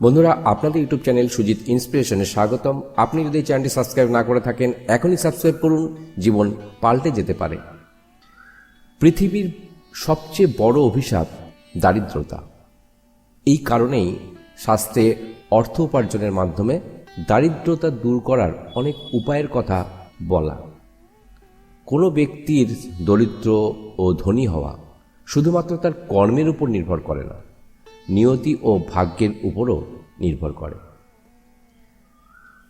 বন্ধুরা, আপনাদের YouTube channel Sujit ইন্সপিরেশনে স্বাগতম। আপনি যদি চ্যানেলটি সাবস্ক্রাইব না করে থাকেন, এখনই সাবস্ক্রাইব করুন, জীবন পাল্টে যেতে পারে। পৃথিবীর সবচেয়ে বড় অভিশাপ দারিদ্রতা। এই কারণেই শাস্ত্রে অর্থ উপার্জনের মাধ্যমে দারিদ্রতা দূর করার অনেক উপায়ের কথা বলা। কোনো ব্যক্তির দরিদ্র ও ধনী হওয়া শুধুমাত্র তার কর্মের উপর নির্ভর করে না। নিয়তি ও ভাগ্যের উপরও নির্ভর করে।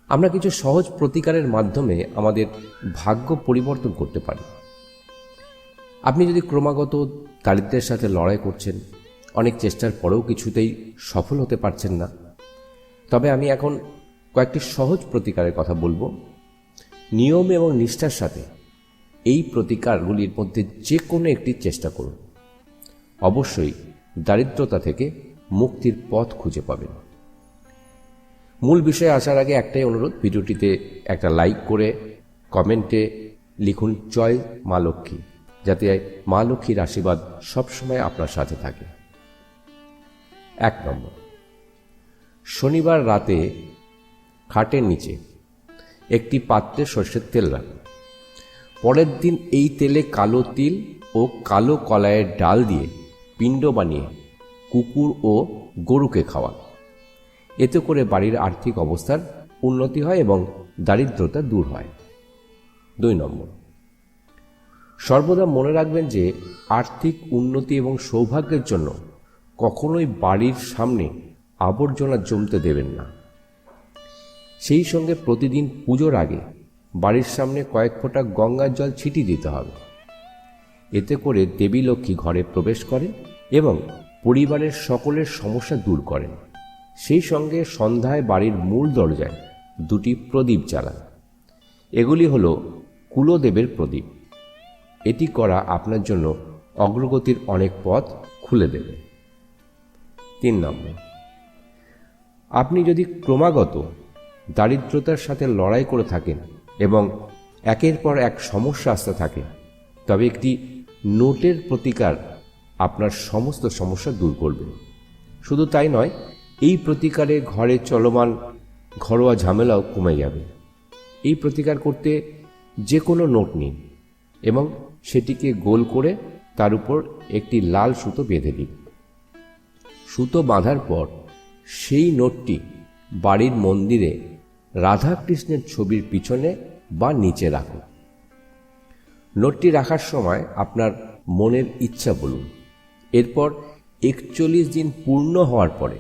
আমরা কিছু সহজ প্রতিকারের মাধ্যমে আমাদের ভাগ্য পরিবর্তন করতে পারি। আপনি যদি ক্রমাগত দারিদ্রের সাথে লড়াই করছেন, অনেক চেষ্টার পরেও কিছুতেই সফল হতে পারছেন না। তবে আমি এখন কয়েকটি সহজ প্রতিকারের কথা বলব। নিয়ম এবং নিষ্ঠার সাথে এই প্রতিকারগুলির মধ্যে যে কোনো একটি চেষ্টা করুন। অবশ্যই দারিদ্রতা থেকে মুক্তির পথ খুঁজে পাবেন। মূল বিষয়ে আসার আগে একটাই অনুরোধ, ভিডিওটিতে একটা লাইক করে কমেন্টে লিখুন, জয় মা লক্ষ্মী যাতে মা লক্ষ্মীর আশীর্বাদ সবসময় আপনার সাথে থাকে। এক নম্বর, শনিবার রাতে খাটের নিচে একটি পাত্রে সর্ষের তেল রাখুন। পরের দিন এই তেলে কালো তিল ও কালো কলাইয়ের ডাল দিয়ে পিণ্ড বানিয়ে কুকুর ও গরুকে খাওয়ান এতে করে বাড়ির আর্থিক অবস্থার উন্নতি হয় এবং দারিদ্রতা দূর হয়। দুই নম্বর। সর্বদা মনে রাখবেন যে, আর্থিক উন্নতি এবং সৌভাগ্যের জন্য কখনোই বাড়ির সামনে আবর্জনা জমতে দেবেন না। সেই সঙ্গে প্রতিদিন পুজোর আগে বাড়ির সামনে কয়েক ফোঁটা গঙ্গার জল ছিটিয়ে দিতে হবে। এতে করে দেবী লক্ষ্মী ঘরে প্রবেশ করেন এবং পরিবারের সকলের সমস্যা দূর করেন। সেই সঙ্গে সন্ধ্যায় বাড়ির মূল দরজায় দুটি প্রদীপ জ্বালান। এগুলি হল কুলদেবের প্রদীপ। এটি করা আপনার জন্য অগ্রগতির অনেক পথ খুলে দেবে। তিন নম্বর। আপনি যদি ক্রমাগত দারিদ্রতার সাথে লড়াই করে থাকেন এবং একের পর এক সমস্যা আসতে থাকে, তবে একটি নোটের প্রতিকার আপনার সমস্ত সমস্যা দূর করবে। শুধু তাই নয়, এই প্রতিকারে ঘরে চলমান ঘরোয়া ঝামেলাও কমে যাবে। এই প্রতিকার করতে যে কোনো নোট নিন এবং সেটিকে গোল করে তার উপর একটি লাল সুতো বেঁধে দিন সুতো বাঁধার পর সেই নোটটি বাড়ির মন্দিরে রাধাকৃষ্ণের ছবির পিছনে বা নিচে রাখুন। নোটটি রাখার সময় আপনার মনের ইচ্ছা বলুন। এরপর একচল্লিশ দিন পূর্ণ হওয়ার পরে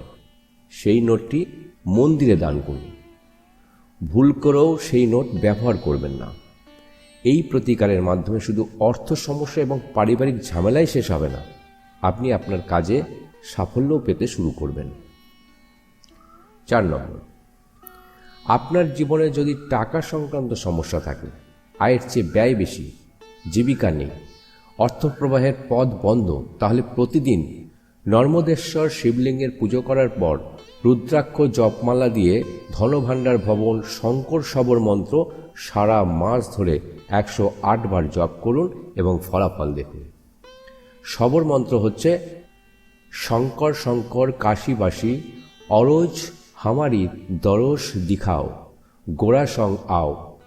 সেই নোটটি মন্দিরে দান করুন। ভুল করেও সেই নোট ব্যবহার করবেন না। এই প্রতিকারের মাধ্যমে শুধু অর্থ সমস্যা এবং পারিবারিক ঝামেলাই শেষ হবে না, আপনি আপনার কাজে সাফল্যও পেতে শুরু করবেন। চার নম্বর, আপনার জীবনে যদি টাকা সংক্রান্ত সমস্যা থাকে, আয়ের চেয়ে ব্যয় বেশি, জীবিকা নেই অর্থপ্রবাহের পথ বন্ধ। তাহলে প্রতিদিন নর্মদেশ্বর শিবলিঙ্গের পুজো করার পর রুদ্রাক্ষ জপমালা দিয়ে ধনভাণ্ডার ভবন শঙ্কর সবর মন্ত্র সারা মাস ধরে একশো আট বার জপ করুন এবং ফলাফল দেখুন। সবর মন্ত্র হচ্ছে, শঙ্কর শঙ্কর কাশীবাসী অরোজ হামারি দরস দিখাও গোড়া সং আও,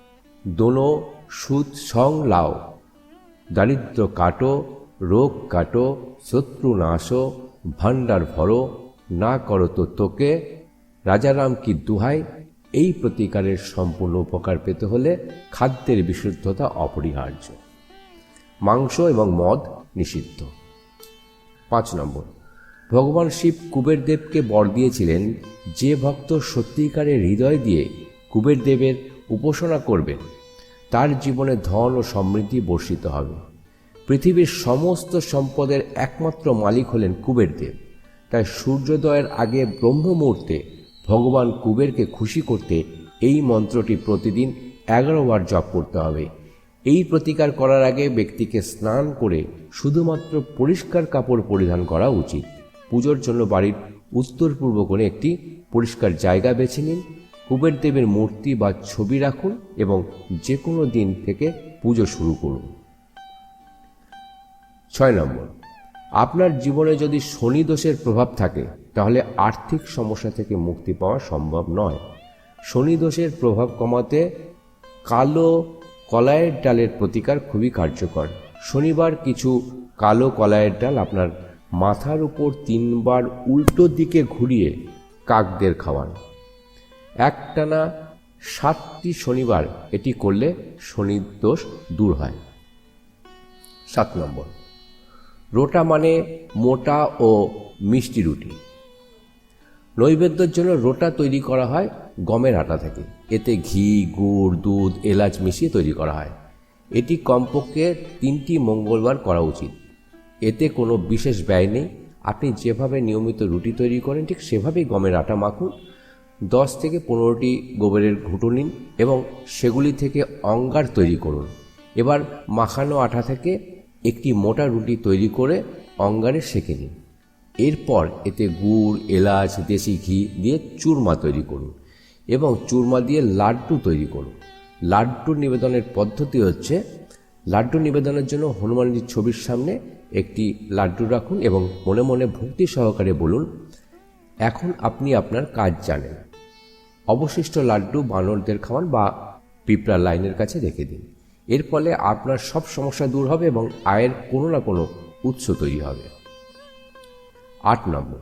দোনো সুদ সং লাও। দারিদ্র কাটো, রোগ কাটো, শত্রু নাশো, ভাণ্ডার ভরো, না করো তো তোকে। রাজারাম কি দুহাই? এই প্রতিকারের সম্পূর্ণ উপকার পেতে হলে খাদ্যের বিশুদ্ধতা অপরিহার্য। মাংস এবং মদ নিষিদ্ধ। পাঁচ নম্বর। ভগবান শিব কুবেরদেবকে বর দিয়েছিলেন যে ভক্ত সত্যিকারের হৃদয় দিয়ে কুবেরদেবের উপাসনা করবেন। তার জীবনে ধন ও সমৃদ্ধি বর্ষিত হবে। পৃথিবীর সমস্ত সম্পদের একমাত্র মালিক হলেন কুবের দেব তাই সূর্যোদয়ের আগে ব্রহ্ম মুহূর্তে ভগবান কুবেরকে খুশি করতে এই মন্ত্রটি প্রতিদিন এগারো বার জপ করতে হবে। এই প্রতিকার করার আগে ব্যক্তিকে স্নান করে শুধুমাত্র পরিষ্কার কাপড় পরিধান করা উচিত। পুজোর জন্য বাড়ির উত্তর পূর্ব কোণে একটি পরিষ্কার জায়গা বেছে নিন। কুবের দেবের মূর্তি বা ছবি রাখুন এবং যে কোনো দিন থেকে পুজো শুরু করুন। ছয় নম্বর, আপনার জীবনে যদি শনি দোষের প্রভাব থাকে, তাহলে আর্থিক সমস্যা থেকে মুক্তি পাওয়া সম্ভব নয়। শনি দোষের প্রভাব কমাতে কালো কলাইয়ের ডালের প্রতিকার খুবই কার্যকর। শনিবার কিছু কালো কলাইয়ের ডাল আপনার মাথার উপর তিনবার উল্টো দিকে ঘুরিয়ে কাকদের খাওয়ান। একটানা সাতটি শনিবার এটি করলে শনি দোষ দূর হয়। সাত নম্বর। রোটা মানে মোটা ও মিষ্টি রুটি। নৈবেদ্যের জন্য রোটা তৈরি করা হয় গমের আটা থেকে। এতে ঘি, গুড়, দুধ, এলাচ মিশিয়ে তৈরি করা হয়। এটি কমপক্ষে তিনটি মঙ্গলবার করা উচিত। এতে কোনো বিশেষ ব্যয় নেই। আপনি যেভাবে নিয়মিত রুটি তৈরি করেন, ঠিক সেভাবেই গমের আটা মাখুন দশ থেকে পনেরোটি গোবরের ঘুঁটো নিন এবং সেগুলি থেকে অঙ্গার তৈরি করুন। এবার মাখানো আটা থেকে একটি মোটা রুটি তৈরি করে অঙ্গারে সেঁকে নিন। এরপর এতে গুড়, এলাচ, দেশি ঘি দিয়ে চুরমা তৈরি করুন এবং চুরমা দিয়ে লাড্ডু তৈরি করুন। লাড্ডু নিবেদনের পদ্ধতি হচ্ছে, লাড্ডু নিবেদনের জন্য হনুমানজির ছবির সামনে একটি লাড্ডু রাখুন এবং মনে মনে ভক্তি সহকারে বলুন, এখন আপনি আপনার কাজ জানেন। অবশিষ্ট লাড্ডু বানরদের খাওয়ান বা পিঁপড়া লাইনের কাছে রেখে দিন। এর ফলে আপনার সব সমস্যা দূর হবে এবং আয়ের কোনো না কোনো উৎস তৈরি হবে। আট নম্বর,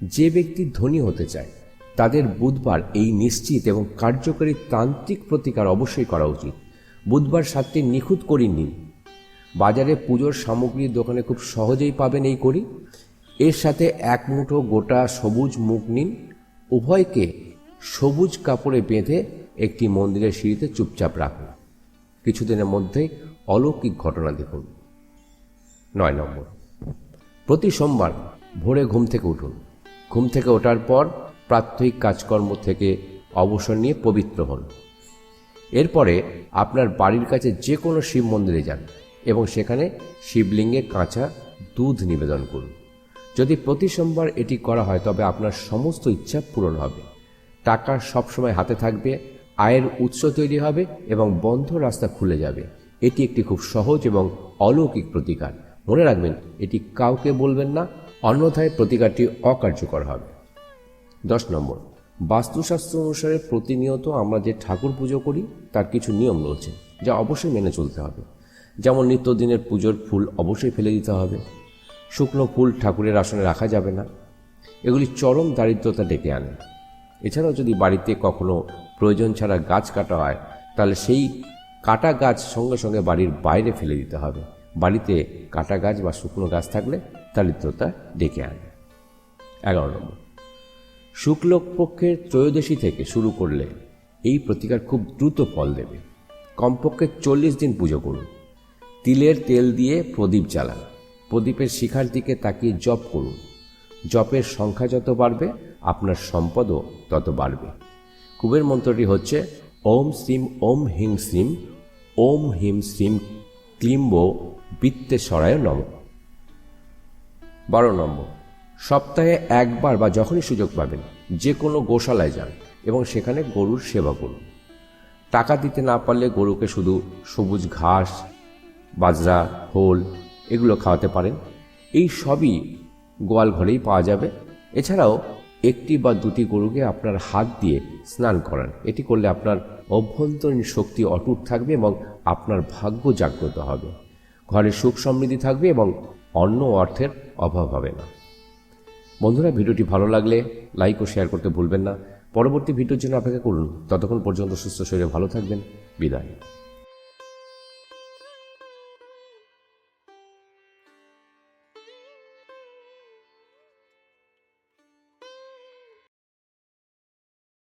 যে ব্যক্তি ধনী হতে চায়, তাদের বুধবার এই নিশ্চিত এবং কার্যকরী তান্ত্রিক প্রতিকার অবশ্যই করা উচিত। বুধবার সাতটি নিখুঁত করি নিন। বাজারে পুজোর সামগ্রীর দোকানে খুব সহজেই পাবেন এই করি এর সাথে এক মুঠো গোটা সবুজ মুখ নিন। উভয়কে সবুজ কাপড়ে বেঁধে একটি মন্দিরের সিঁড়িতে চুপচাপ রাখুন। কিছুদিনের মধ্যেই অলৌকিক ঘটনা দেখুন। নয় নম্বর। প্রতি সোমবার ভোরে ঘুম থেকে উঠুন। ঘুম থেকে ওঠার পর প্রাত্যহিক কাজকর্ম থেকে অবসর নিয়ে পবিত্র হন। এরপরে আপনার বাড়ির কাছে যে কোনো শিব মন্দিরে যান এবং সেখানে শিবলিঙ্গে কাঁচা দুধ নিবেদন করুন। যদি প্রতি সোমবার এটি করা হয়, তবে আপনার সমস্ত ইচ্ছা পূরণ হবে। টাকা সবসময় হাতে থাকবে, আয়ের উৎস তৈরি হবে এবং বন্ধ রাস্তা খুলে যাবে। এটি একটি খুব সহজ এবং অলৌকিক প্রতিকার। মনে রাখবেন, এটি কাউকে বলবেন না, অন্যথায় প্রতিকারটি অকার্যকর হবে। দশ নম্বর, বাস্তুশাস্ত্র অনুসারে প্রতিনিয়ত আমরা যে ঠাকুর পুজো করি, তার কিছু নিয়ম রয়েছে, যা অবশ্যই মেনে চলতে হবে। যেমন নিত্যদিনের পুজোর ফুল অবশ্যই ফেলে দিতে হবে। শুকনো ফুল ঠাকুরের আসনে রাখা যাবে না। এগুলি চরম দারিদ্রতা ডেকে আনে। এছাড়াও যদি বাড়িতে কখনো প্রয়োজন ছাড়া গাছ কাটা হয়, তাহলে সেই কাটা গাছ সঙ্গে সঙ্গে বাড়ির বাইরে ফেলে দিতে হবে। বাড়িতে কাটা গাছ বা শুকনো গাছ থাকলে দারিদ্রতা ডেকে আনে এগারো নম্বর। শুক্লপক্ষের ত্রয়োদশী থেকে শুরু করলে এই প্রতিকার খুব দ্রুত ফল দেবে। কমপক্ষে চল্লিশ দিন পুজো করুন। তিলের তেল দিয়ে প্রদীপ জ্বালান। প্রদীপের শিখার দিকে তাকিয়ে জপ করুন। জপের সংখ্যা যত বাড়বে আপনার সম্পদও তত বাড়বে। কুবের মন্ত্রটি হচ্ছে, ওম শ্রীম, ওম হিং শ্রীম, ওম হিম শ্রীম, ক্লিম্ব বিত্তেশ্বরায় নম। বারো নম্বর, সপ্তাহে একবার বা যখনই সুযোগ পাবেন, যে কোনো গোশালায় যান এবং সেখানে গরুর সেবা করুন। টাকা দিতে না পারলে গরুকে শুধু সবুজ ঘাস, বাজরা, হোল এগুলো খাওয়াতে পারেন। এই সবই গোয়াল ঘরেই পাওয়া যাবে। এছাড়াও একটি বা দুটি গরুকে আপনার হাত দিয়ে স্নান করান। এটি করলে আপনার অভ্যন্তরীণ শক্তি অটুট থাকবে এবং আপনার ভাগ্য জাগ্রত হবে। ঘরে সুখ সমৃদ্ধি থাকবে এবং অন্য অর্থের অভাব হবে না। বন্ধুরা, ভিডিওটি ভালো লাগলে লাইক ও শেয়ার করতে ভুলবেন না। পরবর্তী ভিডিওর জন্য অপেক্ষা করুন। ততক্ষণ পর্যন্ত সুস্থ শরীরে ভালো থাকবেন। বিদায়।